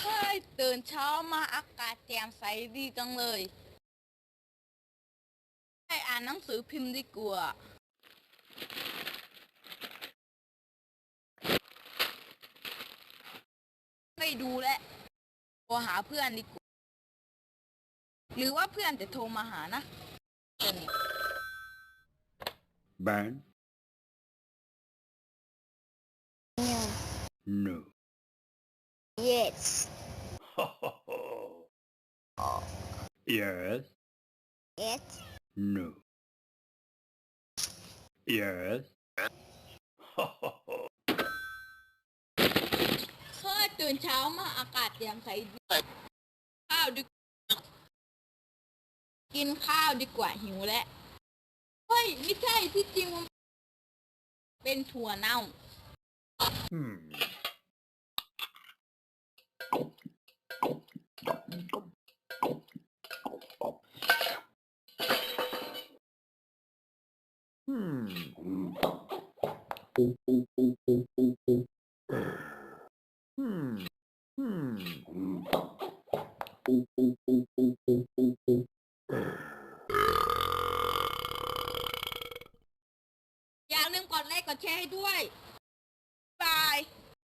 เฮ้ยตื่นเช้ามาอากาศแจ่มใสดีจังเลยให้อ่านหนังสือพิมพ์ดีกว่าไม่ดูแลวโทรหาเพื่อนดีกว่า หรือว่าเพื่อนจะโทรมาหานะเดี๋ยวนี้ Burn? No. No. Yes. yes. Yes. No. Yes. เฮ้ยตื่นเช้ามาอากาศแจ่มใสดีข้าวดีกว่ากินข้าวดีกว่าหิวแล้วเฮ้ยไม่ใช่ที่จริงมันเป็นถั่วเน่า hmm. อย่าลืมกดไลค์กดแชร์ให้ด้วยบาย